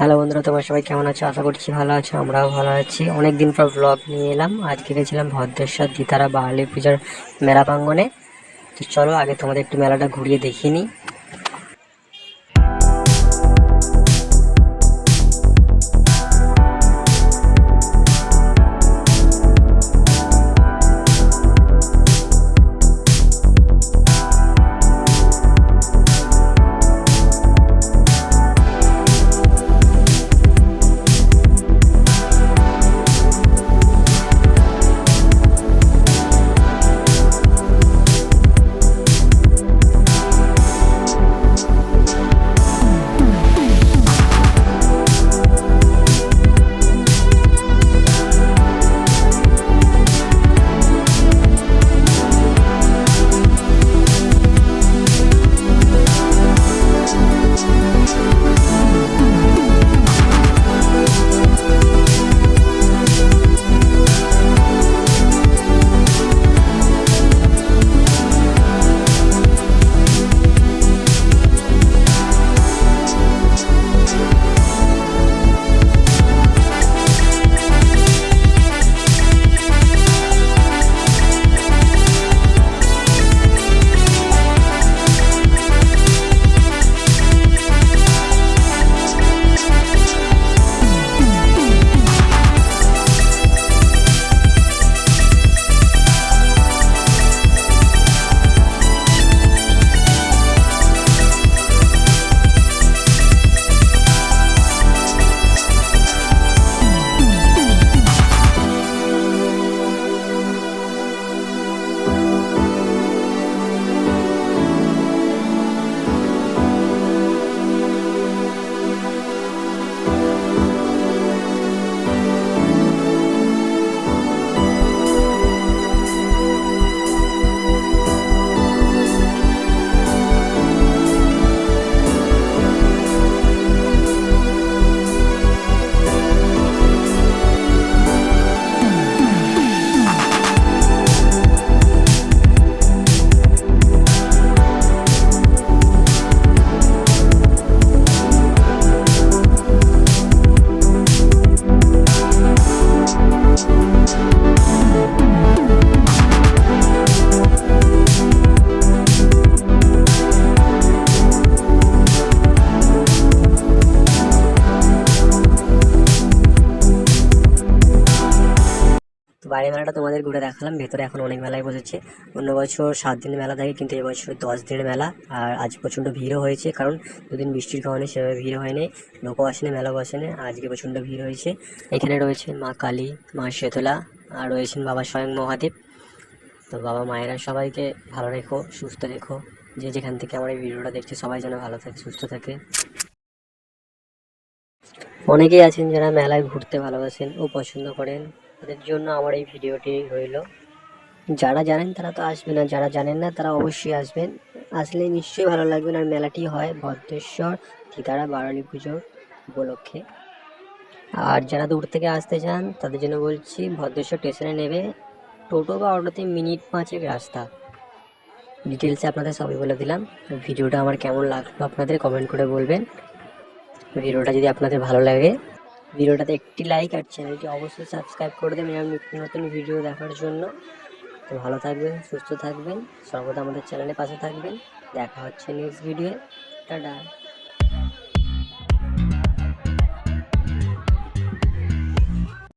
Hello বন্ধুরা, তোমার সবাই কেমন আছো? আশা করছি ভালো আছো, আমরাও ভালো আছি। অনেক দিন পর ব্লগ নিয়ে এলাম। আজকে গেছিলাম ভদ্রেশ্বর দিতারা বাহালি পূজার মেলা প্রাঙ্গনে তো চলো, আগে তোমাদের একটু মেলাটা ঘুরিয়ে দেখিয়ে বাইরে মেলাটা তোমাদের ঘুরে দেখালাম। ভেতরে এখন অনেক মেলায় বসেছে। অন্য বছর সাত দিন মেলা থাকে, কিন্তু এবছর দশ দিনের মেলা। আর আজ প্রচণ্ড ভিড়ও হয়েছে, কারণ দুদিন বৃষ্টির কারণে সেভাবে ভিড় হয়নি। লোকও আসেনি মেলা বসেনি আজকে প্রচণ্ড ভিড় হয়েছে। এখানে রয়েছেন মা কালী, মা শেতলা, আর রয়েছেন বাবা স্বয়ং মহাদেব। তো বাবা মায়েরা সবাইকে ভালো রেখো, সুস্থ রেখো। যে যেখান থেকে আমার এই ভিডিওটা দেখছে, সবাই যেন ভালো থাকে, সুস্থ থাকে। অনেকেই আছেন যারা মেলায় ঘুরতে ভালোবাসেন ও পছন্দ করেন। তাদের জন্য আমার এই ভিডিওটি রইল যারা জানেন তারা তো আসবেন আর যারা জানেন না তারা অবশ্যই আসবেন। আসলে নিশ্চয়ই ভালো লাগবে আর মেলাটি হয় ভদ্রেশ্বর থিতারা বারালি পুজো উপলক্ষে। আর যারা দূর থেকে আসতে চান, তাদের জন্য বলছি ভদ্রেশ্বর স্টেশনে নেবে টোটো বা অটোতে মিনিট পাঁচেক রাস্তা। ডিটেলসে আপনাদের সবই বলে দিলাম। ভিডিওটা আমার কেমন লাগল আপনাদের কমেন্ট করে বলবেন। ভিডিওটা যদি আপনাদের ভালো লাগে ভিডিওটাতে একটি লাইক আর চ্যানেলটি অবশ্যই সাবস্ক্রাইব করে দেবেন এবং নিত্য নতুন ভিডিও দেখার জন্য। তো ভালো থাকবেন, সুস্থ থাকবেন সর্বদা আমাদের চ্যানেলের পাশে থাকবেন। দেখা হচ্ছে নেক্সট ভিডিও টাটা।